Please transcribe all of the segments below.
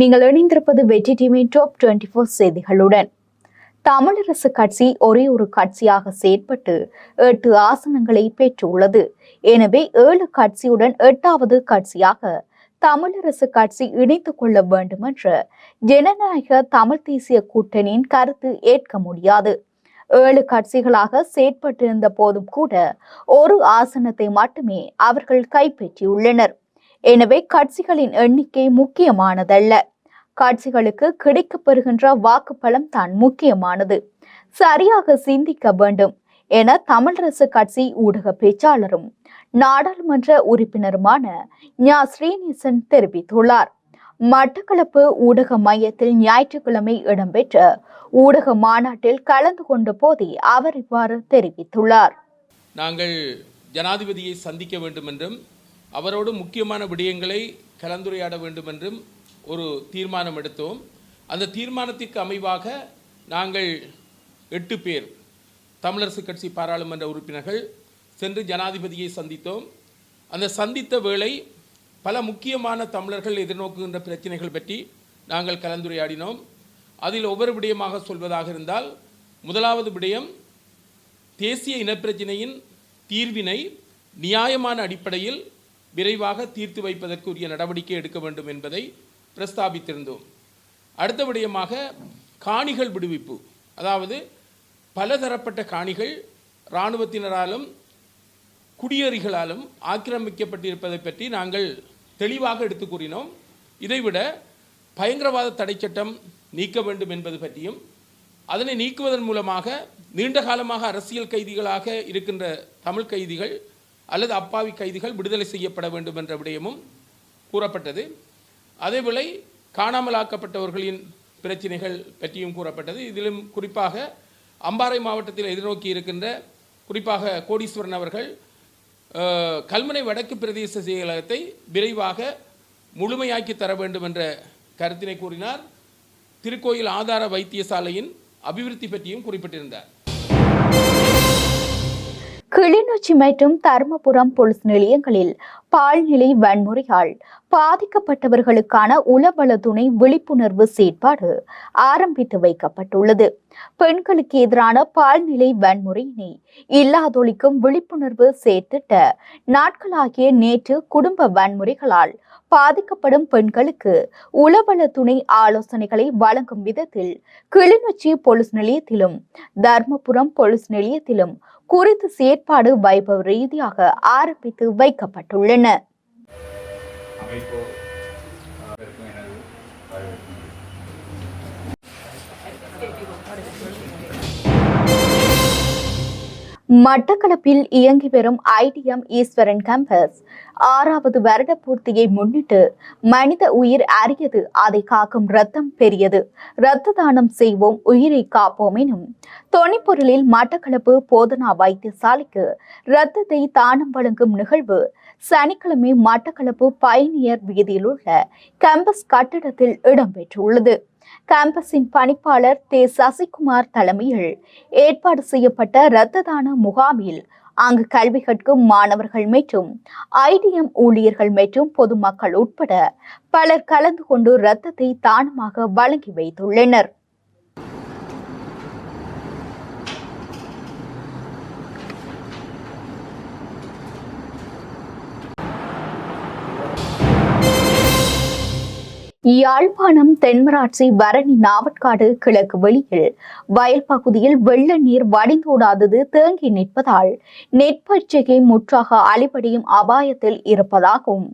நீங்கள் இணைந்திருப்பது வெற்றி டிவியின் டாப் டுவெண்டி ஃபோர் செய்திகளுடன். தமிழரசு கட்சி ஒரே ஒரு கட்சியாக செயற்பட்டு எட்டு ஆசனங்களை பெற்றுள்ளது. எனவே ஏழு கட்சியுடன் எட்டாவது கட்சியாக தமிழரசு கட்சி இணைத்துக் கொள்ள வேண்டும் என்ற ஜனநாயக தமிழ் தேசிய கூட்டணியின் கருத்து ஏற்க முடியாது. ஏழு கட்சிகளாக செயற்பட்டிருந்த போதும் கூட ஒரு ஆசனத்தை மட்டுமே அவர்கள் கைப்பற்றியுள்ளனர். எனவே கட்சிகளின் எண்ணிக்கை முக்கியமானதல்ல. கட்சிகளுக்கு கிடைக்கப்பெறுகின்ற வாக்குப்பலம் தான் முக்கியமானது. சரியாக சிந்திக்க வேண்டும் என தமிழரசு கட்சி ஊடக பேச்சாளரும் நாடாளுமன்ற உறுப்பினருமான ஞா. ஸ்ரீநேசன் தெரிவித்துள்ளார். மட்டக்களப்பு ஊடக மையத்தில் ஞாயிற்றுக்கிழமை இடம்பெற்ற ஊடக மாநாட்டில் கலந்து கொண்ட போதே அவர் இவ்வாறு தெரிவித்துள்ளார். நாங்கள் ஜனாதிபதியை சந்திக்க வேண்டும் என்றும் அவரோடு முக்கியமான விடயங்களை கலந்துரையாட வேண்டும் என்றும் ஒரு தீர்மானம் எடுத்தோம். அந்த தீர்மானத்திற்கு அமைவாக நாங்கள் எட்டு பேர் தமிழரசு கட்சி பாராளுமன்ற உறுப்பினர்கள் சென்று ஜனாதிபதியை சந்தித்தோம். அந்த சந்தித்த வேளை பல முக்கியமான தமிழர்கள் எதிர்நோக்குகின்ற பிரச்சனைகள் பற்றி நாங்கள் கலந்துரையாடினோம். அதில் ஒவ்வொரு விடயமாக சொல்வதாக இருந்தால் முதலாவது விடயம் தேசிய இனப்பிரச்சினையின் தீர்வினை நியாயமான அடிப்படையில் விரைவாக தீர்த்து வைப்பதற்குரிய நடவடிக்கை எடுக்க வேண்டும் என்பதை பிரஸ்தாபித்திருந்தோம். அடுத்த விடயமாக காணிகள் விடுவிப்பு. அதாவது பலதரப்பட்ட காணிகள் இராணுவத்தினராலும் குடியேறிகளாலும் ஆக்கிரமிக்கப்பட்டிருப்பதை பற்றி நாங்கள் தெளிவாக எடுத்து கூறினோம். இதைவிட பயங்கரவாத தடை சட்டம் நீக்க வேண்டும் என்பது பற்றியும் அதனை நீக்குவதன் மூலமாக நீண்ட காலமாக அரசியல் கைதிகளாக இருக்கின்ற தமிழ் கைதிகள் அல்லது அப்பாவி கைதிகள் விடுதலை செய்யப்பட வேண்டும் என்ற விடயமும் கூறப்பட்டது. அதேவேளை காணாமலாக்கப்பட்டவர்களின் பிரச்சினைகள் பற்றியும் கூறப்பட்டது. இதிலும் குறிப்பாக அம்பாறை மாவட்டத்தில் எதிர்நோக்கி இருக்கின்ற குறிப்பாக கோடீஸ்வரன் அவர்கள் கல்முனை வடக்கு பிரதேச செயலகத்தை விரைவாக முழுமையாக்கி தர வேண்டும் என்ற கருத்தினை கூறினார். திருக்கோயில் ஆதார வைத்தியசாலையின் அபிவிருத்தி பற்றியும் குறிப்பிட்டிருந்தார். கிளிநொச்சி மற்றும் தருமபுரம் போலீஸ் நிலையங்களில் பால்நிலை வன்முறையால் பாதிக்கப்பட்டவர்களுக்கான உளவள துணை விழிப்புணர்வு செயற்பாடு ஆரம்பித்து வைக்கப்பட்டுள்ளது. பெண்களுக்கு எதிரான பால்நிலை வன்முறையினை இல்லாதொழிக்கும் விழிப்புணர்வு செயற்திட்ட நாட்களாகிய நேற்று குடும்ப வன்முறைகளால் பாதிக்கப்படும் பெண்களுக்கு உளவள துணை ஆலோசனைகளை வழங்கும் விதத்தில் கிளிநொச்சி போலீஸ் நிலையத்திலும் தர்மபுரம் போலீஸ் நிலையத்திலும் குறித்த செயற்பாடு வைபவ ரீதியாக ஆரம்பித்து வைக்கப்பட்டுள்ளன. அமைப்பு மட்டக்களப்பில் இயங்கி வரும் ஐடிஎம் ஈஸ்வரன் கேம்பஸ் ஆறாவது வருட பூர்த்தியை முன்னிட்டு மனித உயிர் அரியது. அதை காக்கும் ரத்தம் பெரியது. இரத்த தானம் செய்வோம் உயிரை காப்போம் எனும் தொனிப்பொருளில் மட்டக்களப்பு போதனா வைத்தியசாலைக்கு இரத்தத்தை தானம் வழங்கும் நிகழ்வு சனிக்கிழமை மட்டக்களப்பு பயணியர் வீதியில் உள்ள கேம்பஸ் கட்டிடத்தில் இடம்பெற்றுள்ளது கேம்பஸின் பணிப்பாளர் தே. சசிகுமார் தலைமையில் ஏற்பாடு செய்யப்பட்ட இரத்த தான முகாமில் அங்கு கல்வி கற்கும் மாணவர்கள் மற்றும் ஐடிஎம் ஊழியர்கள் மற்றும் பொதுமக்கள் உட்பட பலர் கலந்து கொண்டு இரத்தத்தை தானமாக வழங்கி வைத்துள்ளனர். யாழ்ப்பாணம் தென்மராட்சி வரணி நாவட்காடு கிழக்கு வெளியில். வயல் பகுதியில் வெள்ள நீர் வடிந்தோடாதது தேங்கி நிற்பதால் நெற்பயிற்சிகை முற்றாக அழிபடியும் அபாயத்தில் இருப்பதாகவும்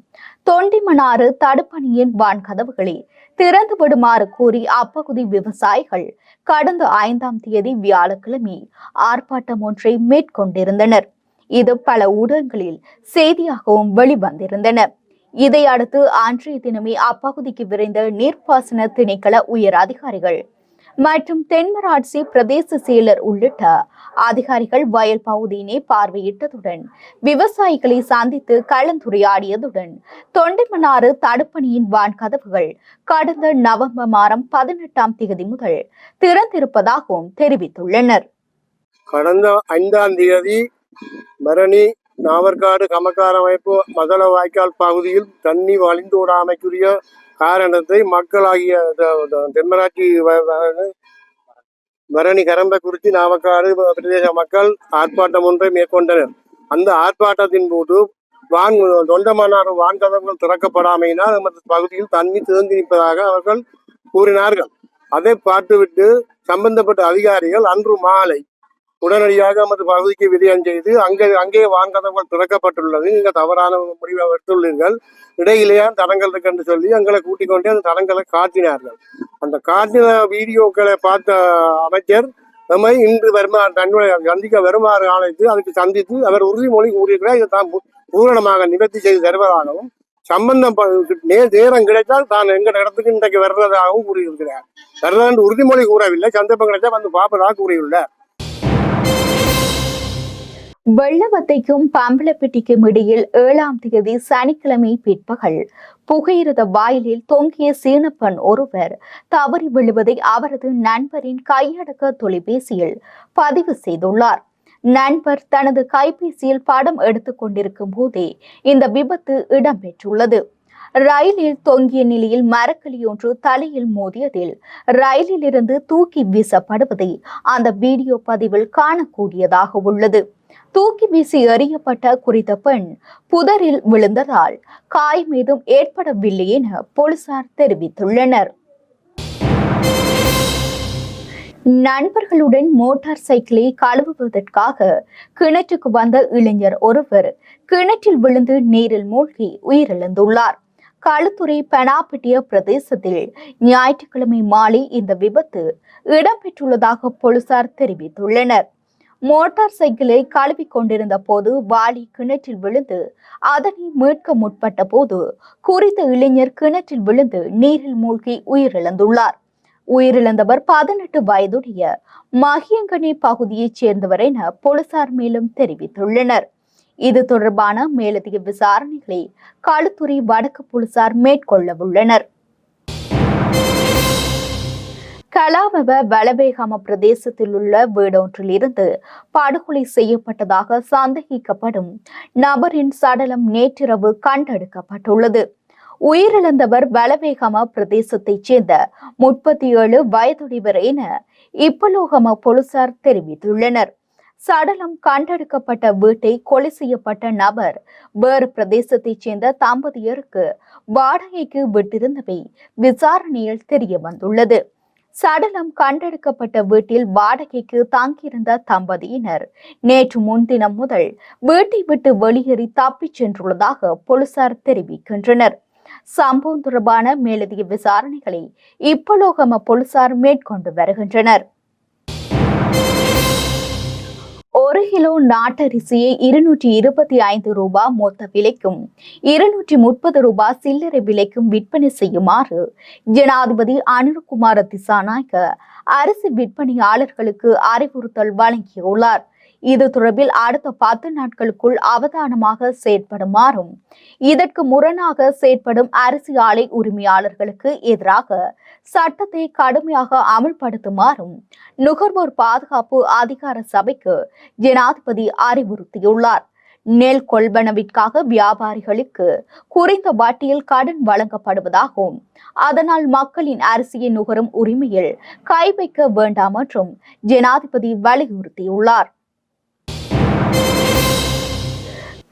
தொண்டிமனாறு தடுப்பணியின் வான்கதவுகளை. திறந்து விடுமாறு கூறி அப்பகுதி விவசாயிகள் கடந்த ஐந்தாம் தேதி வியாழக்கிழமை ஆர்ப்பாட்டம் ஒன்றை மேற்கொண்டிருந்தனர். இது பல ஊடகங்களில் செய்தியாகவும் வெளிவந்திருந்தன. இதையடுத்து அன்றைய தினமே அப்பகுதிக்கு விரைந்த நீர்ப்பாசன திணைக்கள உயர் அதிகாரிகள் மற்றும் தென்மராட்சி பிரதேச செயலர் உள்ளிட்ட அதிகாரிகள் வயல் பகுதியினை பார்வையிட்டதுடன் விவசாயிகளை சந்தித்து கலந்துரையாடியதுடன் தொண்டைமன்னாறு தடுப்பணியின் வான் கதவுகள் கடந்த நவம்பர் மாதம் பதினெட்டாம் தேதி முதல் திறந்திருப்பதாகவும் தெரிவித்துள்ளனர். கடந்த ஐந்தாம் தேதி பரணி நாவற்காடு கமக்கார அமைப்பு மதள வாய்க்கால் பகுதியில் தண்ணி வழிந்து விடாமைக்குரிய காரணத்தை மக்களாகிய தென்மராட்சி பரணி கரம்பை குறித்து நாவக்காடு பிரதேச மக்கள் ஆர்ப்பாட்டம் ஒன்றை மேற்கொண்டனர். அந்த ஆர்ப்பாட்டத்தின் போது வான் தொண்டமன்னார் வான்கதவுகள் திறக்கப்படாமையினால் நமது பகுதியில் தண்ணி தேங்கி நிற்பதாக அவர்கள் கூறினார்கள். அதை பார்த்துவிட்டு சம்பந்தப்பட்ட அதிகாரிகள் அன்று மாலை உடனடியாக நமது பகுதிக்கு விஜயம் செய்து அங்கே அங்கே வான்கதவுகள் திறக்கப்பட்டுள்ளது நீங்கள் தவறான முடிவை எடுத்துள்ளீர்கள். இடையிலேயே தடங்கள் இருக்குன்னு சொல்லி எங்களை கூட்டிக் கொண்டே அந்த தடங்களை காட்டினார்கள். அந்த காட்டின வீடியோக்களை பார்த்த அமைச்சர் நம்மை இன்று வருமா தன்னுடைய சந்திக்க வருமாறு ஆணைத்து அதுக்கு சந்தித்து அவர் உறுதிமொழி கூறியிருக்கிறார். இதை தான் பூரணமாக நிவர்த்தி செய்து தருவதாகவும் சம்பந்தம் நே- நேரம் கிடைத்தால் தான் எங்க இடத்துக்கு இன்றைக்கு வர்றதாகவும் கூறியிருக்கிறார். வர்றதென்று உறுதிமொழி கூறவில்லை. சந்தர்ப்பம் கிடைத்தா வந்து பார்ப்பதாக கூறியுள்ளார். வெள்ளவத்தைக்கும் பம்பளப்பிட்டிக்கும் இடையில் ஏழாம் தேதி சனிக்கிழமை பிற்பகல் புகையிரத வாயிலில் தொங்கிய சீனப்பெண் ஒருவர் தவறி விழுவதை அவரது நண்பரின் கையடக்க தொலைபேசியில் பதிவு செய்துள்ளார். நண்பர் தனது கைபேசியில் படம் எடுத்துக் கொண்டிருக்கும் போதே இந்த விபத்து இடம்பெற்றுள்ளது. ரயிலில் தொங்கிய நிலையில் மரக்கிளி ஒன்று தலையில் மோதியதில் ரயிலில் இருந்து தூக்கி வீசப்படுவதை அந்த வீடியோ பதிவில் காணக்கூடியதாக உள்ளது. தூக்கி வீசி எறியப்பட்ட குறித்த பெண் புதரில் விழுந்ததால் காயம் ஏதும் ஏற்படவில்லை என போலீசார் தெரிவித்துள்ளனர். நண்பர்களுடன் மோட்டார் சைக்கிளை கழுவுவதற்காக கிணற்றுக்கு வந்த இளைஞர் ஒருவர் கிணற்றில் விழுந்து நீரில் மூழ்கி உயிரிழந்துள்ளார். களுத்துறை பெனாப்பிட்டிய பிரதேசத்தில் ஞாயிற்றுக்கிழமை மாலை இந்த விபத்து இடம்பெற்றுள்ளதாக போலீசார் தெரிவித்துள்ளனர். மோட்டார் சைக்கிளை கழுவிக் கொண்டிருந்த போது வாளி கிணற்றில் விழுந்து அதனை மீட்க முற்பட்ட போது குறித்த இளைஞர் கிணற்றில் விழுந்து நீரில் மூழ்கி உயிரிழந்துள்ளார். உயிரிழந்தவர் பதினெட்டு வயதுடைய மகியங்கனி பகுதியைச் சேர்ந்தவர் என போலீசார் மேலும் தெரிவித்துள்ளனர். இது தொடர்பான மேலதிக விசாரணைகளை களுத்துறை வடக்கு போலீசார் மேற்கொள்ள உள்ளனர். கலாவவ பலபேகாம பிரதேசத்தில் உள்ள வீடொன்றில் இருந்து படுகொலை செய்யப்பட்டதாக சந்தேகிக்கப்படும் நபரின் சடலம் நேற்றிரவு கண்டெடுக்கப்பட்டுள்ளது. உயிரிழந்தவர் வலவேகம பிரதேசத்தைச் சேர்ந்த முப்பத்தி ஏழு வயதுடையவர் என இப்பலோகம போலீசார் தெரிவித்துள்ளனர். சடலம் கண்டெடுக்கப்பட்ட வீட்டை கொலை செய்யப்பட்ட நபர் வேறு பிரதேசத்தைச் சேர்ந்த தம்பதியருக்கு வாடகைக்கு விட்டிருந்தவை விசாரணையில் தெரிய வந்துள்ளது சடலம் கண்டெடுக்கப்பட்ட வீட்டில் வாடகைக்கு தங்கியிருந்த தம்பதியினர். நேற்று முன்தினம் முதல் வீட்டை விட்டு வெளியேறி தப்பிச் சென்றுள்ளதாக போலீசார் தெரிவிக்கின்றனர். சம்பவம் தொடர்பான மேலதிக விசாரணைகளை இப்பலோகம போலீசார் மேற்கொண்டு வருகின்றனர். ஒரு கிலோ நாட்டரிசியை இருநூற்றி இருபத்தி ஐந்து ரூபாய் மொத்த விலைக்கும் இருநூற்றி முப்பது ரூபாய் சில்லறை விலைக்கும் விற்பனை செய்யுமாறு ஜனாதிபதி அனுருகுமார திசாநாயக்க அரிசி விற்பனையாளர்களுக்கு அறிவுறுத்தல் வழங்கியுள்ளார். இது தொடர்பில் அடுத்த பத்து நாட்களுக்குள் அவதானமாக செயற்படுமாறும் இதற்கு முரணாக செயற்படும் அரிசி ஆலை உரிமையாளர்களுக்கு எதிராக சட்டத்தை கடுமையாக அமல்படுத்துமாறும் நுகர்வோர் பாதுகாப்பு அதிகார சபைக்கு ஜனாதிபதி அறிவுறுத்தியுள்ளார். நெல் கொள்வனவிற்காக வியாபாரிகளுக்கு குறைந்த வட்டியில் கடன் வழங்கப்படுவதாகவும் அதனால் மக்களின் அரிசியை நுகரும் உரிமையில் கை வைக்க வேண்டாம் என்றும் ஜனாதிபதி வலியுறுத்தியுள்ளார்.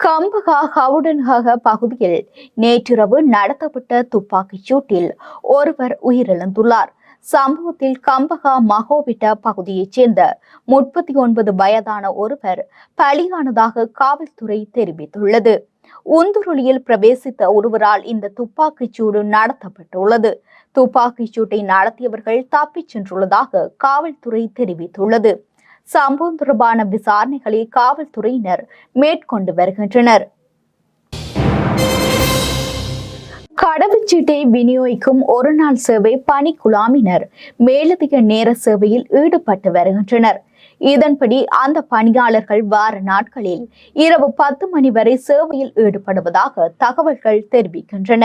கம்பகா ஹவுடன்ஹக பகுதியில் நேற்றிரவு நடத்தப்பட்ட துப்பாக்கிச் சூட்டில் ஒருவர் உயிரிழந்துள்ளார். சம்பவத்தில் கம்பகா மகோவிட்ட பகுதியைச் சேர்ந்த முப்பத்தி ஒன்பது வயதான ஒருவர் பலியானதாக காவல்துறை தெரிவித்துள்ளது. உந்துருளியில் பிரவேசித்த ஒருவரால் இந்த துப்பாக்கிச் சூடு நடத்தப்பட்டுள்ளது. துப்பாக்கிச் சூட்டை நடத்தியவர்கள் தப்பிச் சென்றுள்ளதாக காவல்துறை தெரிவித்துள்ளது. சம்பவம் தொடர்பான விசாரணைகளை காவல்துறையினர் மேற்கொண்டு வருகின்றனர். கடவுச்சீட்டை விநியோகிக்கும் ஒரு நாள் சேவை பணிக்குழாமினர் மேலதிக நேர சேவையில் ஈடுபட்டு வருகின்றனர். இதன்படி அந்த பணியாளர்கள் வார நாட்களில் இரவு பத்து மணி வரை சேவையில் ஈடுபடுவதாக தகவல்கள் தெரிவிக்கின்றன.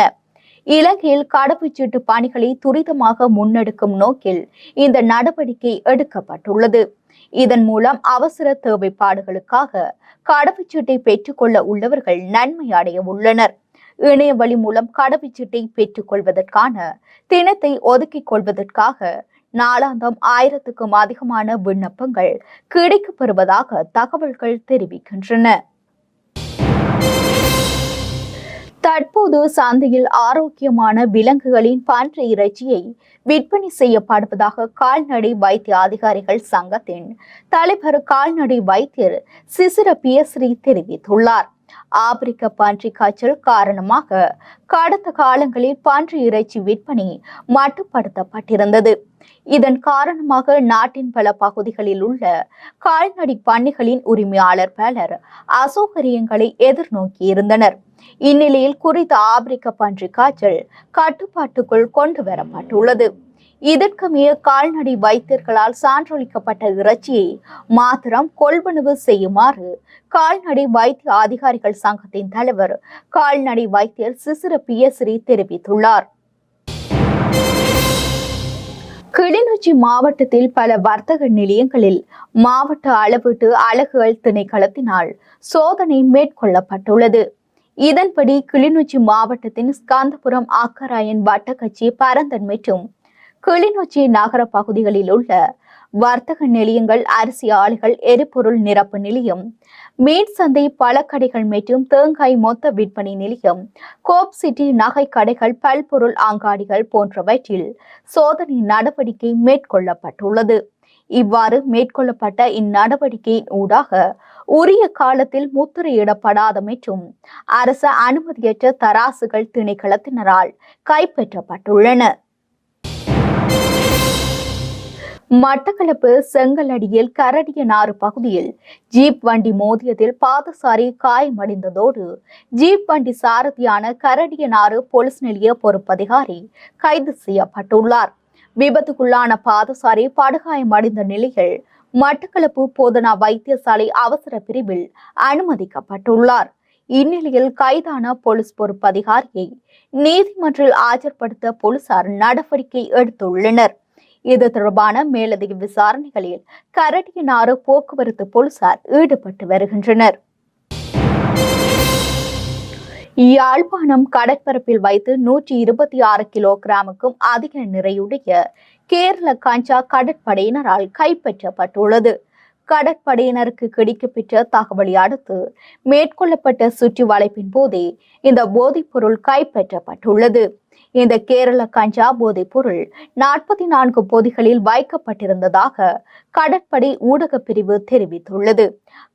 இலங்கையில் கடவுச்சீட்டு பணிகளை துரிதமாக முன்னெடுக்கும் நோக்கில் இந்த நடவடிக்கை எடுக்கப்பட்டுள்ளது. இதன் மூலம் அவசர தேவைப்பாடுகளுக்காக கடவுச்சீட்டை பெற்றுக்கொள்ள உள்ளவர்கள் நன்மை அடைய உள்ளனர். இணைய வழி மூலம் கடவுச்சீட்டை பெற்றுக் கொள்வதற்கான தினத்தை ஒதுக்கிக் கொள்வதற்காக நாளாந்தம் ஆயிரத்துக்கும் அதிகமான விண்ணப்பங்கள் கிடைக்கப்பெறுவதாக தகவல்கள் தெரிவிக்கின்றன. தற்போது சந்தையில் ஆரோக்கியமான விலங்குகளின் பன்றி இறைச்சியை விற்பனை செய்யப்படுவதாக கால்நடை வைத்திய அதிகாரிகள் சங்கத்தின் தலைவர் கால்நடை வைத்தியர் சிசிர பியஸ்ரீ தெரிவித்துள்ளார். ஆப்பிரிக்க பன்றி காய்ச்சல் காரணமாக கடந்த காலங்களில் பன்றி இறைச்சி விற்பனை மட்டுப்படுத்தப்பட்டிருந்தது. இதன் காரணமாக நாட்டின் பல பகுதிகளில் உள்ள கால்நடை பண்ணைகளின் உரிமையாளர் பலர் அசௌகரியங்களை எதிர்நோக்கியிருந்தனர். இந்நிலையில் குறித்த ஆப்பிரிக்க பன்றி காய்ச்சல் கட்டுப்பாட்டுக்குள் கொண்டு வரப்பட்டுள்ளது இதற்கமைய கால்நடை வைத்தியர்களால் சான்றளிக்கப்பட்ட இறைச்சியை மாத்திரம் கொள்வனவு செய்யுமாறு கால்நடை வைத்திய அதிகாரிகள் சங்கத்தின் தலைவர் கால்நடை வைத்தியர் சிசிர பியஸ்ரீ தெரிவித்துள்ளார். கிளிநொச்சி மாவட்டத்தில் பல வர்த்தக நிலையங்களில் மாவட்ட அளவீட்டு அலகுகள் திணைக்களத்தினால் சோதனை மேற்கொள்ளப்பட்டுள்ளது. இதன்படி கிளிநொச்சி மாவட்டத்தின் ஸ்காந்தபுரம் ஆக்கராயன் வட்டக்கட்சி பரந்தன் மற்றும் கிளிநொச்சி நகர பகுதிகளில் உள்ள வர்த்தக நிலையங்கள் அரிசி ஆலைகள் எரிபொருள் நிரப்பு நிலையம் மீன் சந்தை பழக்கடைகள் மற்றும் தேங்காய் மொத்த விற்பனை நிலையம் கோப் சிட்டி நகை கடைகள் பல்பொருள் அங்காடிகள் போன்றவற்றில் சோதனை நடவடிக்கை மேற்கொள்ளப்பட்டுள்ளது. இவ்வாறு மேற்கொள்ளப்பட்ட இந்நடவடிக்கையின் ஊடாக உரிய காலத்தில் முத்திரையிடப்படாத மற்றும் அரச அனுமதியற்ற தராசுகள் திணைக்களத்தினரால் கைப்பற்றப்பட்டுள்ளன. மட்டக்களப்பு செங்கலடியில் கரடியனாறு பகுதியில் ஜீப் வண்டி மோதியதில் பாதசாரி காயமடைந்ததோடு ஜீப் வண்டி சாரதியான கரடியனாறு போலீஸ் நிலைய பொறுப்பதிகாரி கைது செய்யப்பட்டுள்ளார். விபத்துக்குள்ளான பாதசாரி படுகாயமடைந்த நிலையில் மட்டக்களப்பு போதனா வைத்தியசாலை அவசர பிரிவில் அனுமதிக்கப்பட்டுள்ளார். இந்நிலையில் கைதான போலீஸ் பொறுப்பதிகாரியை நீதிமன்றில் ஆஜர்படுத்த போலீசார் நடவடிக்கை எடுத்துள்ளனர். இது தொடர்பான மேலதிக விசாரணைகளில் கரடியனாறு போக்குவரத்து போலீசார் ஈடுபட்டு வருகின்றனர். யாழ்ப்பாணம் கடற்பரப்பில் வைத்து நூற்றி இருபத்தி ஆறு கிலோகிராமுக்கும் அதிக நிறையுடைய கேரள காஞ்சா கடற்படையினரால் கைப்பற்றப்பட்டுள்ளது. கடற்படையினருக்கு கிடைக்கப்பெற்ற தகவலை அடுத்து மேற்கொள்ளப்பட்ட சுற்றி வளைப்பின் போதே இந்த போதைப்பொருள் கைப்பற்றப்பட்டுள்ளது. இந்த கேரள கஞ்சா போதைப்பொருள் நாற்பத்தி நான்கு பொதிகளில் வைக்கப்பட்டிருந்ததாக கடற்படை ஊடகப் பிரிவு தெரிவித்துள்ளது.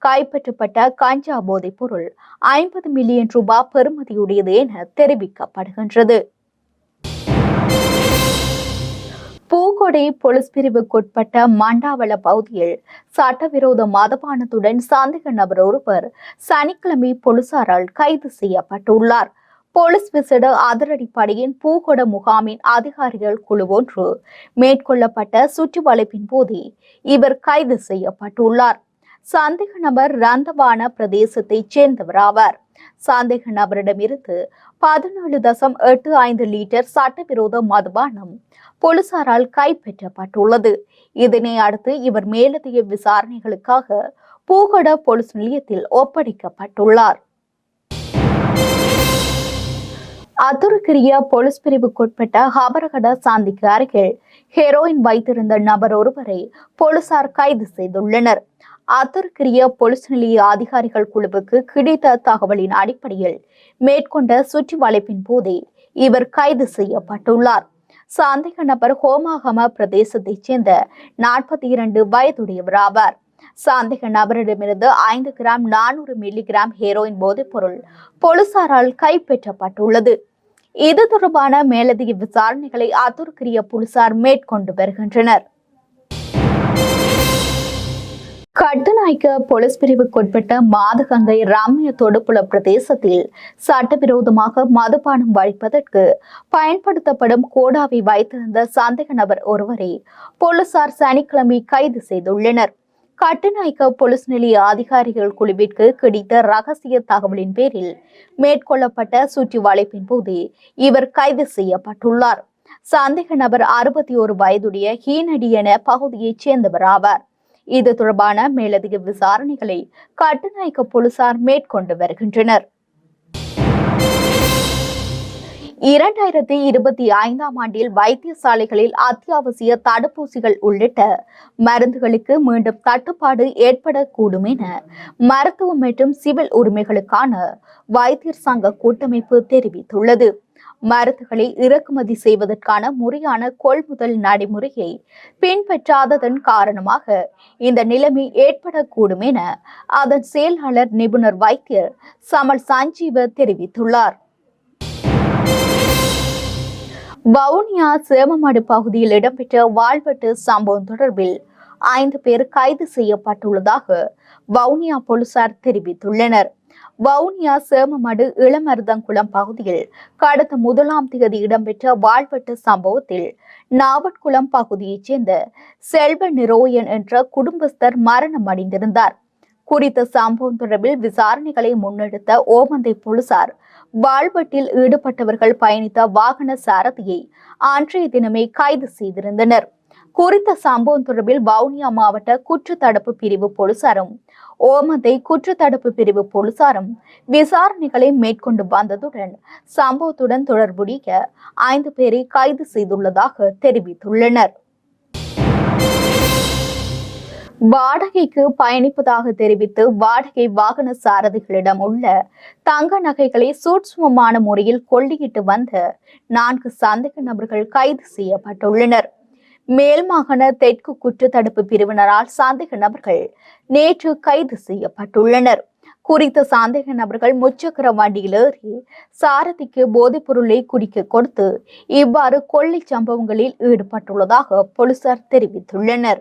கைப்பற்றப்பட்ட கஞ்சா போதைப்பொருள் ஐம்பது மில்லியன் ரூபாய் பெறுமதியுடையது என தெரிவிக்கப்படுகின்றது. புதுக்கோடை போலீஸ் பிரிவுக்குட்பட்ட மண்டாவள பகுதியில் சட்டவிரோத மதபானத்துடன் சந்தேக நபர் ஒருவர் சனிக்கிழமை போலீசாரால் கைது செய்யப்பட்டுள்ளார். போலீஸ் விசேட அதிரடிப்படையின் பூகொட முகாமின் அதிகாரிகள் குழு ஒன்று மேற்கொள்ளப்பட்ட சுற்றுவளைப்பின் போதே இவர் கைது செய்யப்பட்டுள்ளார். சந்தேக நபர் ரந்தவான பிரதேசத்தைச் சேர்ந்தவர் ஆவார் சந்தேக நபரிடமிருந்து பதினாலு தசம் எட்டு ஐந்து லிட்டர் சட்டவிரோத மதுபானம் போலீசாரால் கைப்பற்றப்பட்டுள்ளது. இதனை அடுத்து இவர் மேலதிக விசாரணைகளுக்காக பூகட போலீஸ் நிலையத்தில் ஒப்படைக்கப்பட்டுள்ளார். அத்துருக்கிரிய போலீஸ் பிரிவுக்குட்பட்ட ஹபரகட சாந்திக்கு அருகில் ஹெரோயின் வைத்திருந்த நபர் ஒருவரை போலீசார் கைது செய்துள்ளனர். அத்துருக்கிரிய பொலிஸ் நிலைய அதிகாரிகள் குழுவுக்கு கிடைத்த தகவலின் அடிப்படையில் மேற்கொண்ட சுற்றி வளைப்பின் போதே இவர் கைது செய்யப்பட்டுள்ளார். சந்தேக நபர் ஹோமாகம பிரதேசத்தைச் சேர்ந்த நாற்பத்தி இரண்டு வயதுடையவர் ஆவார். சந்தேக நபரிடமிருந்து ஐந்து கிராம் நானூறு மில்லிகிராம் ஹெரோயின் போதைப்பொருள் போலீசாரால் கைப்பற்றப்பட்டுள்ளது. இது தொடர்பான மேலதிக விசாரணைகளை அத்துருக்கிரிய போலீசார் மேற்கொண்டு வருகின்றனர். கட்டுநாய்க்க போலீஸ் பிரிவுக்குட்பட்ட மாதகங்கை ராமிய தொடுப்புல பிரதேசத்தில் சட்டவிரோதமாக மதுபானம் வழிப்பதற்கு பயன்படுத்தப்படும் கோடாவை வைத்திருந்த சந்தேக நபர் ஒருவரை போலீசார் சனிக்கிழமை கைது செய்துள்ளனர். கட்டுநாய்க்க போலீஸ் நிலைய அதிகாரிகள் குழுவிற்கு கிடைத்த ரகசிய தகவலின் பேரில் மேற்கொள்ளப்பட்ட சுற்றி வளைப்பின் போது இவர் கைது செய்யப்பட்டுள்ளார். சந்தேக நபர் அறுபத்தி ஒரு வயதுடைய ஹீனடி என பகுதியைச் சேர்ந்தவர் ஆவார். இது தொடர்பான மேலதிக விசாரணைகளை கட்டுநாயக்க போலீசார் மேற்கொண்டு வருகின்றனர். இரண்டாயிரத்தி இருபத்தி ஐந்தாம் ஆண்டில் வைத்தியசாலைகளில் அத்தியாவசிய தடுப்பூசிகள் உள்ளிட்ட மருந்துகளுக்கு மீண்டும் தட்டுப்பாடு ஏற்படக்கூடும் என மருத்துவம் மற்றும் சிவில் உரிமைகளுக்கான வைத்தியர் சங்க கூட்டமைப்பு தெரிவித்துள்ளது. மருந்துகளை இறக்குமதி செய்வதற்கான முறையான கொள்முதல் நடைமுறையை பின்பற்றாததன் காரணமாக இந்த நிலைமை ஏற்படக்கூடும் என அதன் செயலாளர் நிபுணர் வைத்தியர் சமல் சஞ்சீவ தெரிவித்துள்ளார். வவுனியா சேமமடு பகுதியில் இடம்பெற்ற வாழ்வெட்டு சம்பவம் தொடர்பில் ஐந்து பேர் கைது செய்யப்பட்டுள்ளதாக வவுனியா போலீசார் தெரிவித்துள்ளனர். வவுனியா சேமமடு இளமருதங்குளம் பகுதியில் கடந்த முதலாம் தேதி இடம்பெற்ற வாழ்வெட்டு சம்பவத்தில் நாவட்குளம் பகுதியைச் சேர்ந்த செல்வ நிரோயன் என்ற குடும்பஸ்தர் மரணம் அடைந்திருந்தார். குறித்த சம்பவம் தொடர்பில் விசாரணைகளை முன்னெடுத்த ஓமந்தை போலீசார் வாழ்வெட்டில் ஈடுபட்டவர்கள் பயணித்த வாகன சாரதியை அன்றைய தினமே கைது செய்திருந்தனர். குறித்த சம்பவம் தொடர்பில் வவுனியா மாவட்ட குற்றத்தடுப்பு பிரிவு போலீசாரும் ஓமந்தை குற்றத்தடுப்பு பிரிவு போலீசாரும் விசாரணைகளை மேற்கொண்டு வந்ததுடன் சம்பவத்துடன் தொடர்புடைய ஐந்து பேரை கைது செய்துள்ளதாக தெரிவித்துள்ளனர். வாடகைக்கு பயணிப்பதாக தெரிவித்து வாடகை வாகன சாரதிகளிடம் உள்ள தங்க நகைகளை சூட்சுமமான முறையில் கொள்ளையிட்டு வந்த நான்கு சந்தேக நபர்கள் கைது செய்யப்பட்டுள்ளனர். மேல் மாகாண தெற்கு குற்றத்தடுப்பு பிரிவினரால் சந்தேக நபர்கள் நேற்று கைது செய்யப்பட்டுள்ளனர். குறித்த சந்தேக நபர்கள் முச்சக்கர வண்டியில் ஏறி சாரதிக்கு போதைப் பொருளை குடிக்க கொடுத்து இவ்வாறு கொள்ளை சம்பவங்களில் ஈடுபட்டுள்ளதாக போலீசார் தெரிவித்துள்ளனர்.